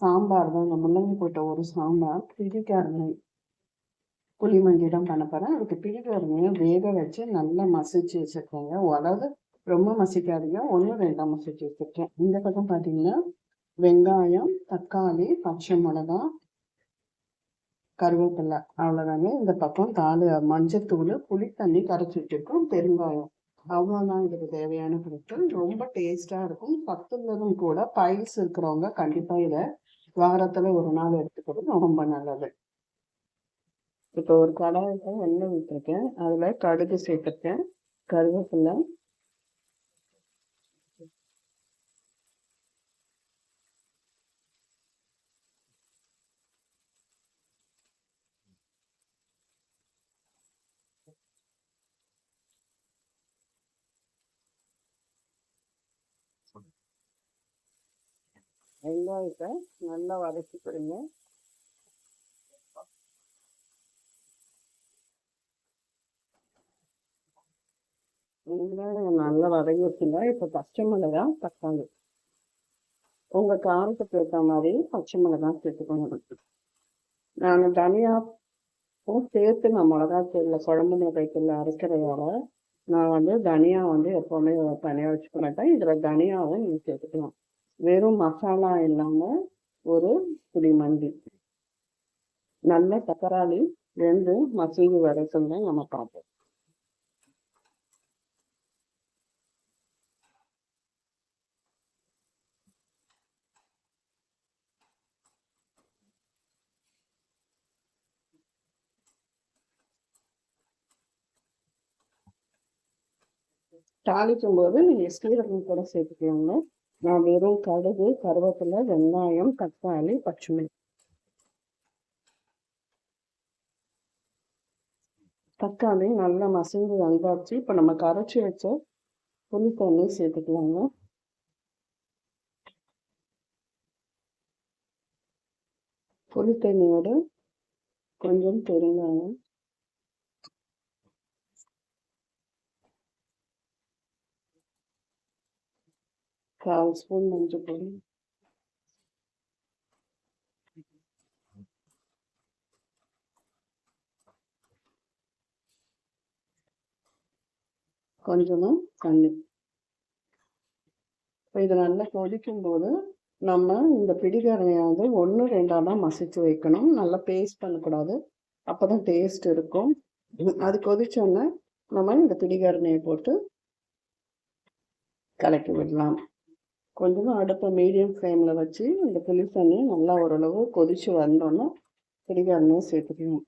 சாம்பார் தான். இந்த முள்ளங்கி போட்ட ஒரு சாம்பார். பிடிக்காருங்க புளிமஞ்சிடம் பண்ண போகிறேன் அதுக்கு பிடிக்காருங்க வேக வச்சு நல்லா மசிச்சு வச்சுருக்கேங்க உடவு ரொம்ப மசிக்காதீங்க. ஒன்று ரெண்டாக மசிச்சு வச்சுருக்கேன். இந்த பக்கம் பார்த்தீங்கன்னா வெங்காயம் தக்காளி பச்சை மிளகா கருவேப்பிலை அவ்வளோதாங்க இந்த பக்கம் தாலு மஞ்சத்தூள் புளி தண்ணி கரைச்சி வச்சுருக்கோம் பெருங்காயம். அவ்வளோதான் இதுக்கு தேவையான பொருட்கள். ரொம்ப டேஸ்டாக இருக்கும். சத்துள்ளதும் கூட பைல்ஸ் இருக்கிறவங்க கண்டிப்பாக இதை வாரத்தில் ஒரு நாள் எடுத்துக்கிறது ரொம்ப நல்லது. இப்போ ஒரு கடாயில எண்ணெய் விட்டுருக்கேன் அதில் கடுகு சேர்த்துருக்கேன். கருவேப்பிலை வெங்காயத்தை நல்லா வதக்கிக்கிறீங்க வெங்காயம் நல்லா வதங்கிச்சுங்க இப்போ பச்சை மிளகா தக்காளி. உங்கள் காரத்துக்கு ஏற்ற மாதிரி பச்சை மிளகா சேர்த்துக்கணும் நான் தனியாவும் சேர்த்து நான் மிளகாத்தூளில் குழம்பு மிளகாய்த்தூள் அரைக்கிறதோட நான் வந்து தனியா வந்து எப்போவுமே தனியாக வச்சுக்க மாட்டேன். இதில் தனியாவும் நீங்கள் சேர்த்துக்கலாம். வெறும் மசாலா இல்லாமல் ஒரு புடி மண்டி நல்ல தக்கராளி ரெண்டு மசூதி வரைக்கும் தான் நம்ம பார்ப்போம். தாளிக்கும் போது நீங்கள் ஸ்ரீரகம் கூட சேர்த்துக்கலாங்க. நான் வெறும் கடுகு கருவேப்பிலை வெங்காயம் தக்காளி பச்சுமை தக்காளி நல்லா மசிந்து வந்தாச்சு. இப்போ நம்ம கரைச்சி வச்ச புளி தண்ணி சேர்த்துக்கலாங்க. புளி தண்ணியோட கொஞ்சம் பெருங்காயம். கால் ஸ்பூன் மஞ்சள் பொடி கொஞ்சமாக தண்ணி. இப்போ இது நல்லா கொதிக்கும் போது நம்ம இந்த பிடிகரணையை வந்து ஒன்று ரெண்டாக தான் மசித்து வைக்கணும். நல்லா பேஸ்ட் பண்ணக்கூடாது. அப்போ தான் டேஸ்ட் இருக்கும். அது கொதிச்சோன்னே நம்ம இந்த பிடிகரணையை போட்டு கலக்கி விடலாம். கொஞ்சமாக அடுப்பை மீடியம் ஃப்ளேமில் வச்சு இந்த புளி தண்ணி நல்லா ஓரளவு கொதித்து வந்தோன்னா பிடிக்காரனையும் சேர்த்துக்கணும்.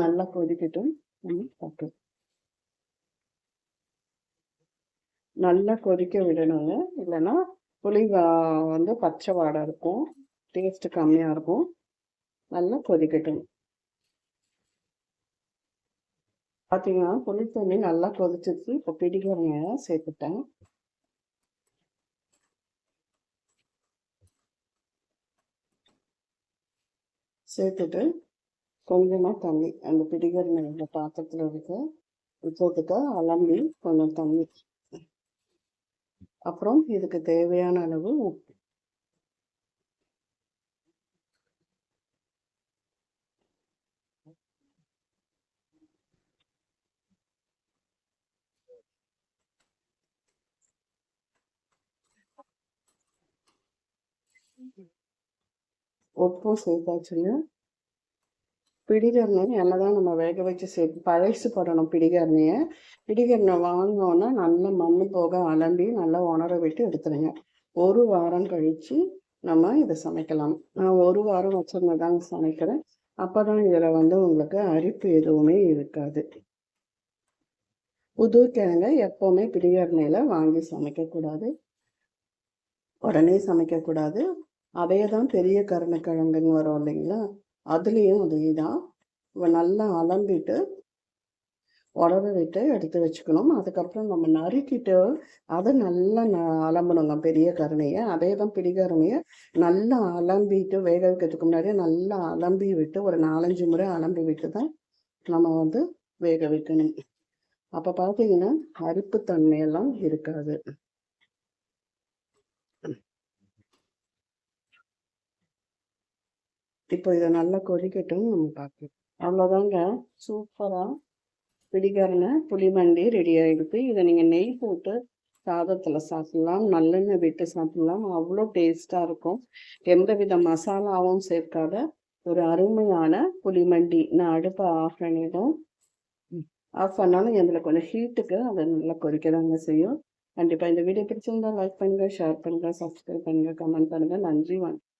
நல்லா கொதிக்கட்டும். பார்த்து நல்லா கொதிக்க விடணுங்க. இல்லைன்னா புளி வந்து பச்சை வாடை இருக்கும். டேஸ்ட்டு கம்மியாக இருக்கும். நல்லா கொதிக்கட்டும். பார்த்தீங்கன்னா புளி தண்ணி நல்லா கொதிச்சிருச்சு. இப்போ பிடிக்கிறவங்க சேர்த்துட்டேன். சேர்த்துட்டு கொஞ்சமாக தண்ணி அந்த பிடிக்கிற பாத்திரத்தில் இருக்க போட்டுக்க அலம்பி கொஞ்சம் தண்ணி. அப்புறம் இதுக்கு தேவையான அளவு உப்பு. உப்பும் சேர்த்தாச்சுன்னா பிடிகரணையை என்னதான் நம்ம வேக வச்சு சேர்த்து பழசு போடணும் பிடிகரணையை பிடிகரணை வாங்கினோன்னா நல்லா மண் போக அலம்பி நல்லா உணர விட்டு எடுத்துருங்க. ஒரு வாரம் கழித்து நம்ம இதை சமைக்கலாம். நான் ஒரு வாரம் வச்சுருந்ததாங்க சமைக்கிறேன். அப்போ தான் இதில் வந்து உங்களுக்கு அரிப்பு எதுவுமே இருக்காது. புது கிழங்க எப்போவுமே பிடிகரணையில் வாங்கி சமைக்கக்கூடாது. உடனே சமைக்கக்கூடாது. அதே தான் பெரிய கருணக்கிழங்குன்னு வரும் இல்லைங்களா? அதுலேயும் அதே தான் நல்லா அலம்பிட்டு உடவை விட்டு எடுத்து வச்சுக்கணும். அதுக்கப்புறம் நம்ம நறுக்கிட்டு அதை நல்லா ந அலம்பணுங்க பெரிய கருணையை. அதே தான் பிடிகருணையை நல்லா அலம்பிட்டு வேக வைக்கிறதுக்கு முன்னாடியே நல்லா அலம்பி விட்டு ஒரு நாலஞ்சு முறை அலம்பி விட்டு தான் நம்ம வந்து வேக வைக்கணும். அப்போ பார்த்தீங்கன்னா அரிப்பு தன்மையெல்லாம் இருக்காது. இப்போ இதை நல்லா கொதிக்கட்டும் நம்ம பார்க்கலாம். அவ்வளோதாங்க சூப்பராக பிடிக்காரன புளிமண்டி ரெடி ஆகிடுது இதை நீங்கள் நெய் போட்டு சாதத்தில் சாப்பிட்லாம். நல்லெண்ணெய் விட்டு சாப்பிட்லாம். அவ்வளோ டேஸ்ட்டாக இருக்கும். எந்த வித மசாலாவும் சேர்க்காத ஒரு அருமையான புளிமண்டி நான் அடுப்பை ஆஃப் பண்ணிடும் ஆஃப் பண்ணாலும் இதில் கொஞ்சம் ஹீட்டுக்கு அதை நல்லா கொதிக்கதாங்க செய்யும். கண்டிப்பாக இந்த வீடியோ பிடிச்சிருந்தா லைக் பண்ணுங்கள் ஷேர் பண்ணுங்கள் சப்ஸ்கிரைப் பண்ணுங்கள் கமெண்ட் பண்ணுங்கள் நன்றி வணக்கம்.